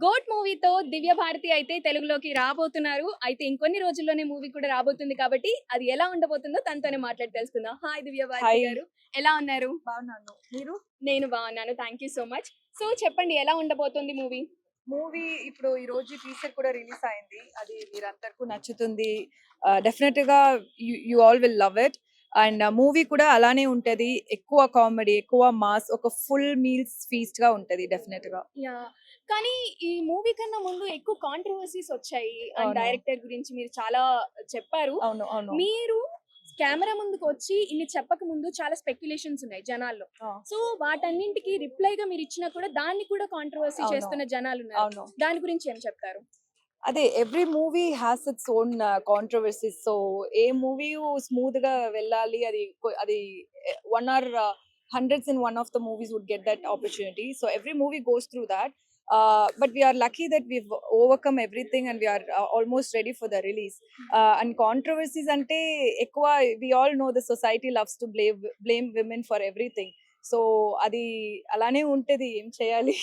Goat మూవీతో దివ్య భారతి అయితే తెలుగులోకి రాబోతున్నారు. అయితే ఇంకొన్ని రోజుల్లోనే మూవీ కూడా రాబోతుంది కాబట్టి అది ఎలా ఉండబోతుందో తనతోనే మాట్లాడి తెలుసుకుందాం. హాయ్ దివ్య భారతి. గారు. ఎలా ఉన్నారు? బాగున్నాను. మీరు? నేను బాగున్నాను. Thank you so much so చెప్పండి ఎలా ఉండబోతుంది మూవీ? మూవీ ఇప్పుడు ఈ రోజు టీచర్ కూడా రిలీజ్ అయింది. అది మీరందరికీ నచ్చుతుంది. డెఫినెట్గా you all will love it and movie కూడా అలానే ఉంటది. ఎక్కువ కామెడీ ఎక్కువ మాస్ ఒక ఫుల్ మీల్స్ ఫీస్ట్గా ఉంటది డెఫినెట్గా. యా కానీ ఈ మూవీ కన్నా ముందు ఎక్కువ కాంట్రవర్సీస్ వచ్చాయి. అండ్. డైరెక్టర్ గురించి మీరు చాలా చెప్పారు. అవును అవును. మీరు కెమెరా ముందుకు వచ్చి ఇన్ని చెప్పక ముందు చాలా స్పెక్యులేషన్స్ ఉన్నాయి జనాల్లో. సో వాటన్నింటికి రిప్లై గా మీరు ఇచ్చినా కూడా దాన్ని కూడా కాంట్రవర్సీ. చేస్తున్న జనాలు ఉన్నారు. దాని గురించి ఏం చెప్తారు? అదే every movie has its own controversies so a movie స్మూత్గా వెళ్ళాలి అది అది one or hundreds in one of the movies would get that opportunity so every movie goes through that but we're lucky that we overcome everything and we're almost ready for the release and controversies అంటే ఎక్కువ we all know the society loves to blame blame women for everything so అది అలానే ఉంటది. ఏం చేయాలి.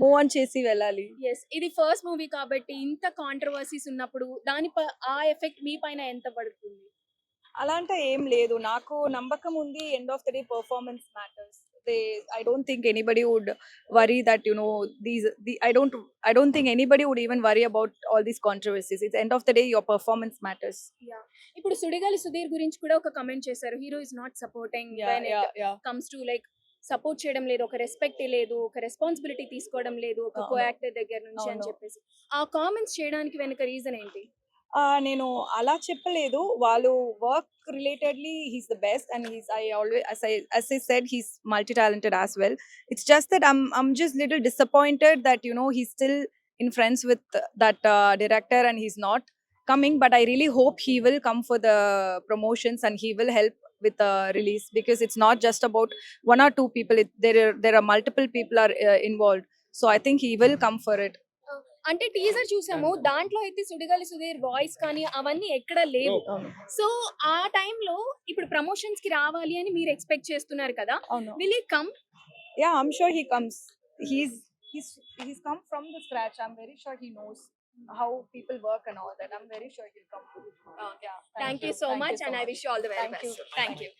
Move on చేసి వెళ్ళాలి. Yes ఇది ఫస్ట్ మూవీ కాబట్టి ఇంత కాంట్రవర్సీస్ ఉన్నప్పుడు దాని ఆ ఎఫెక్ట్ మీ పైన ఎంత పడుతుంది? అలాంటి ఏం లేదు. నాకు నమ్మకం ఉంది end of the day performance matters they I don't think anybody would worry that you know these I don't I don't think anybody would even worry about all these controversies it's end of the day your performance matters ఇప్పుడు సుడిగాలి సుధీర్ గురించి కూడా ఒక comment చేశారు. Hero is not supporting comes to like support చేయడం లేదు ఒక respect లేదు ఒక రెస్పాన్సిబిలిటీ తీసుకోవడం లేదు ఒక అవును. కో యాక్టర్ దగ్గర నుంచి అని. చెప్పేసి. ఆ కామెంట్స్ చేయడానికి వెనుక రీజన్ ఏంటి? నేను అలా చెప్పలేదు వాళ్ళు work relatedly he's the best and he's I always as I as I said he's multi talented as well it's just that I'm I'm just little disappointed that you know he's still in friends with that uh, director and he's not coming but I really hope he will come for the promotions and he will help with the release because it's not just about one or two people it, there are there are multiple people are uh, involved so I think he will come for it అంటే teaser చూసాము దాంట్లో అయితే Sudigali Sudheer voice కానీ అవన్నీ ఎక్కడ లేవు Um, so ఆ టైంలో ఇప్పుడు ప్రమోషన్స్కి రావాలి అని మీరు ఎక్స్పెక్ట్ చేస్తున్నారు కదా oh. Will he come yeah i'm sure he comes he's he's he's come from the scratch i'm very sure he knows how people work and all that i'm very sure he'll come yeah thank you so Thank much so and I much. Wish all the very Thank you. Best thank you